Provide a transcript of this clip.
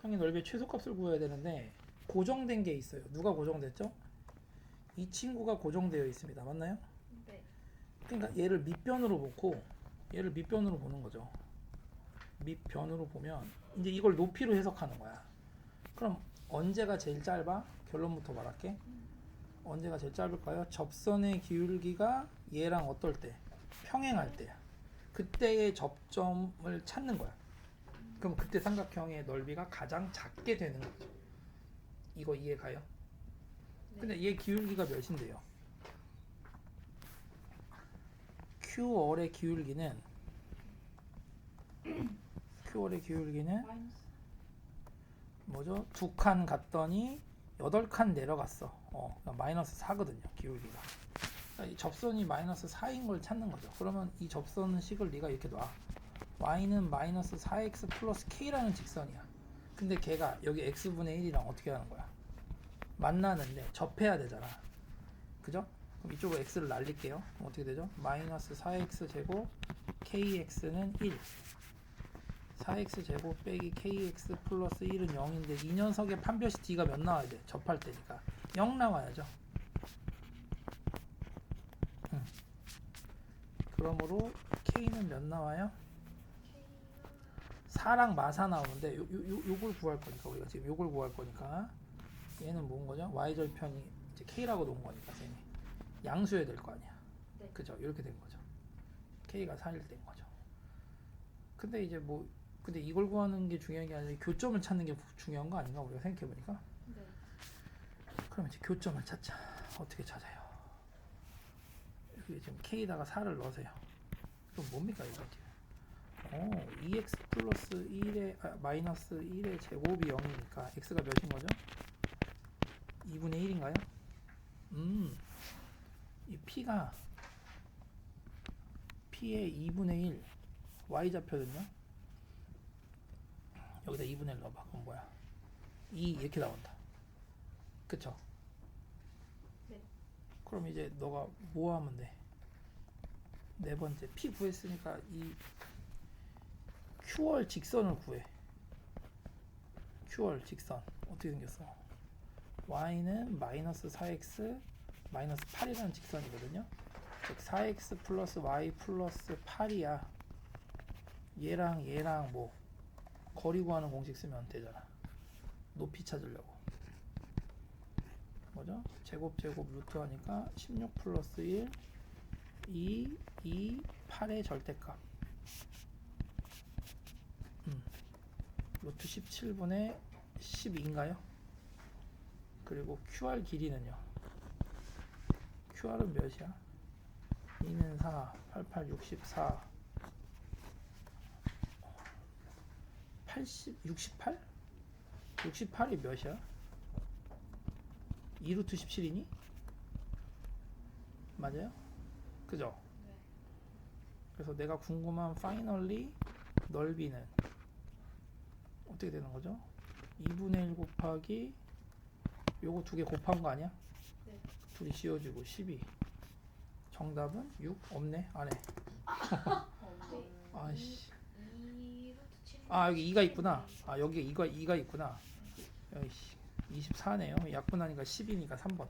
삼각형의 넓이의 최소값을 구해야 되는데 고정된 게 있어요. 누가 고정됐죠? 이 친구가 고정되어 있습니다. 맞나요? 네. 그러니까 얘를 밑변으로 보고 얘를 밑변으로 보는 거죠. 밑변으로 보면 이제 이걸 높이로 해석하는 거야. 그럼 언제가 제일 짧아? 결론부터 말할게. 언제가 제일 짧을까요? 접선의 기울기가 얘랑 어떨 때? 평행할 때. 그때의 접점을 찾는 거야. 그럼 그때 삼각형의 넓이가 가장 작게 되는 거죠. 이거 이해 가요? 근데 얘 기울기가 몇인데요? Q월의 기울기는 Q월의 기울기는. 뭐죠? 두 칸 갔더니 여덟 칸 내려갔어. 어, 그러니까 마이너스 4거든요. 기울기가. 그러니까 이 접선이 마이너스 4인 걸 찾는 거죠. 그러면 이 접선 식을 네가 이렇게 놔. Y는 마이너스 4x 플러스 k라는 직선이야. 근데 걔가 여기 x분의 1이랑 어떻게 하는 거야? 만나는데 접해야 되잖아. 그죠? 그럼 이쪽으로 x를 날릴게요. 어떻게 되죠? 마이너스 4x 제곱 kx는 1. 4x 제곱 빼기 kx 플러스 1은 0인데 이 녀석의 판별시 d가 몇 나와야 돼? 접할 때니까 0 나와야죠. 음. 그러므로 k는 몇 나와요? 4랑 마사 나오는데 요, 요, 요, 요걸 구할 거니까 우리가 지금 요걸 구할 거니까 얘는 뭔 거죠? y절편이 이제 k라고 놓은 거니까 쌤이 양수여야 될 거 아니야. 네. 그죠? 이렇게 된 거죠. k가 4일 된 거죠. 근데 이제 뭐 근데 이걸 구하는 게 중요한 게 아니라 교점을 찾는 게 중요한 거 아닌가 우리가 생각해 보니까 네. 그럼 이제 교점을 찾자. 어떻게 찾아요? 여기 지금 k에다가 4를 넣으세요. 그럼 뭡니까 이거 지금? 어, 2x 플러스 1의 아, 마이너스 1의 제곱이 0이니까 x가 몇인 거죠? 2분의 1인가요? 음, 이 p가 p의 2분의 1 y 좌표는요? 여기다 2분의 1 넣어봐. 그럼 뭐야? 2 이렇게 나온다. 그쵸? 네. 그럼 이제 너가 뭐 하면 돼? 네 번째 P 구했으니까 이 Q월 직선을 구해. Q월 직선 어떻게 생겼어? Y는 마이너스 4x 마이너스 8이라는 직선이거든요. 즉 4x 플러스 y 플러스 8이야. 얘랑 얘랑 뭐 거리 구하는 공식 쓰면 되잖아. 높이 찾으려고. 뭐죠? 제곱 제곱 루트 하니까 16 플러스 1 2 2 8의 절대값 음. 루트 17분의 12인가요? 그리고 QR 길이는요 QR은 몇이야? 2는 4 88 64 80 68? 68이 몇이야? 2루트 17이니? 맞아요? 그죠? 네. 그래서 내가 궁금한 파이널리 넓이는 어떻게 되는 거죠? 2분의 1 곱하기 요거 두 개 곱한 거 아니야? 네. 둘이 씌워주고 12 정답은 6? 없네 안에 어, 아씨 2 루트 7. 아 여기 2가 있구나 아 여기 2가 2가 있구나 여기 24네요 약분하니까 10이니까 3번